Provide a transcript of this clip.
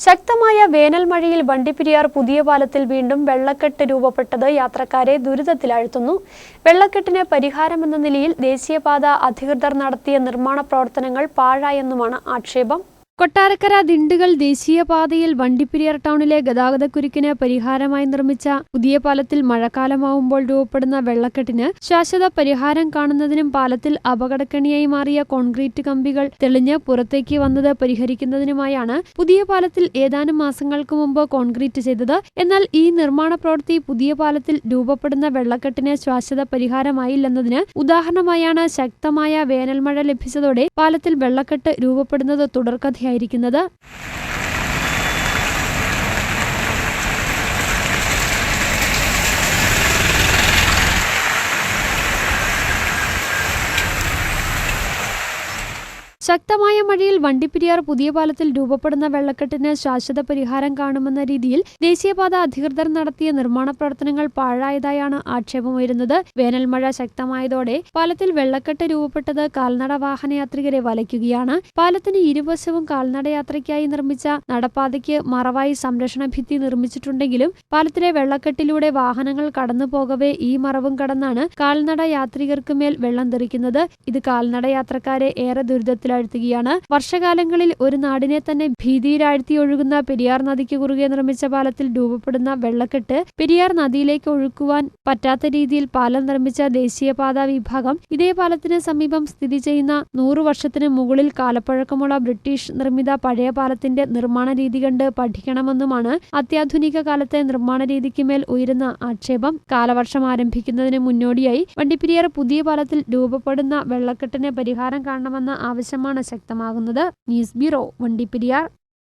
ശക്തമായ വേനൽ മഴയിൽ വണ്ടിപ്പെരിയാർ പുതിയ പാലത്തിൽ വീണ്ടും വെള്ളക്കെട്ട് രൂപപ്പെട്ടത് യാത്രക്കാരെ ദുരിതത്തിലാഴ്ത്തുന്നു വെള്ളക്കെട്ടിന് പരിഹാരമെന്ന നിലയിൽ ദേശീയപാത അധികൃതർ നടത്തിയ നിർമ്മാണ പ്രവർത്തനങ്ങൾ പാഴായെന്നുമാണ് ആക്ഷേപം. കൊട്ടാരക്കര ദിണ്ടുകൾ ദേശീയപാതയിൽ വണ്ടിപ്പെരിയാർ ടൗണിലെ ഗതാഗതക്കുരുക്കിന് പരിഹാരമായി നിർമ്മിച്ച പുതിയ പാലത്തിൽ മഴക്കാലമാവുമ്പോൾ രൂപപ്പെടുന്ന വെള്ളക്കെട്ടിന് ശാശ്വത പരിഹാരം കാണുന്നതിനും പാലത്തിൽ അപകടക്കണിയായി മാറിയ കോൺക്രീറ്റ് കമ്പികൾ തെളിഞ്ഞ് പുറത്തേക്ക് വന്നത് പരിഹരിക്കുന്നതിനുമായാണ് പുതിയ പാലത്തിൽ ഏതാനും മാസങ്ങൾക്ക് മുമ്പ് കോൺക്രീറ്റ് ചെയ്തത്. എന്നാൽ ഈ നിർമ്മാണ പ്രവൃത്തി പുതിയ പാലത്തിൽ രൂപപ്പെടുന്ന വെള്ളക്കെട്ടിന് ശാശ്വത പരിഹാരമായില്ലെന്നതിന് ഉദാഹരണമായാണ് ശക്തമായ വേനൽമഴ ലഭിച്ചതോടെ പാലത്തിൽ വെള്ളക്കെട്ട് രൂപപ്പെടുന്നത് തുടർക്കഥയായിരിക്കുന്നത് ശക്തമായ മഴയിൽ വണ്ടിപ്പെരിയാർ പുതിയ പാലത്തിൽ രൂപപ്പെടുന്ന വെള്ളക്കെട്ടിന് ശാശ്വത പരിഹാരം കാണുമെന്ന രീതിയിൽ ദേശീയപാത അധികൃതർ നടത്തിയ നിർമ്മാണ പ്രവർത്തനങ്ങൾ പാഴായതായാണ് ആക്ഷേപമുയരുന്നത്. വേനൽ മഴ ശക്തമായതോടെ പാലത്തിൽ വെള്ളക്കെട്ട് രൂപപ്പെട്ടത് കാൽനട വാഹനയാത്രികരെ വലയ്ക്കുകയാണ്. പാലത്തിന് ഇരുവശവും കാൽനടയാത്രയ്ക്കായി നിർമ്മിച്ച നടപ്പാതയ്ക്ക് മറവായി സംരക്ഷണ ഭിത്തി നിർമ്മിച്ചിട്ടുണ്ടെങ്കിലും പാലത്തിലെ വെള്ളക്കെട്ടിലൂടെ വാഹനങ്ങൾ കടന്നു പോകവേ ഈ മറവും കടന്നാണ് കാൽനട യാത്രികർക്കുമേൽ വെള്ളം തെറിക്കുന്നത്. ഇത് കാൽനട യാത്രക്കാരെ ഏറെ ദുരിതത്തിലാഴ്ത്തുകയാണ് വർഷകാലങ്ങളിൽ ഒരു നാടിനെ തന്നെ ഭീതിയിലാഴ്ത്തി ഒഴുകുന്ന പെരിയാർ നദിക്ക് കുറുകെ നിർമ്മിച്ച പാലത്തിൽ രൂപപ്പെടുന്ന വെള്ളക്കെട്ട് പെരിയാർ നദിയിലേക്ക് ഒഴുക്കുവാൻ പറ്റാത്ത രീതിയിൽ പാലം നിർമ്മിച്ച ദേശീയപാതാ വിഭാഗം ഇതേ പാലത്തിന് സമീപം സ്ഥിതി ചെയ്യുന്ന നൂറു വർഷത്തിന് മുകളിൽ കാലപ്പഴക്കമുള്ള ബ്രിട്ടീഷ് നിർമ്മിത പഴയ പാലത്തിന്റെ നിർമ്മാണ രീതി കണ്ട് പഠിക്കണമെന്നുമാണ് അത്യാധുനിക കാലത്തെ നിർമ്മാണ രീതിക്ക് മേൽ ഉയരുന്ന ആക്ഷേപം കാലവർഷം ആരംഭിക്കുന്നതിന് മുന്നോടിയായി. വണ്ടിപ്പെരിയാർ പുതിയ പാലത്തിൽ രൂപപ്പെടുന്ന വെള്ളക്കെട്ടിന് പരിഹാരം കാണണമെന്ന ആവശ്യമാണ് ശക്തമാകുന്നത്. News bureau Vandiperiyar.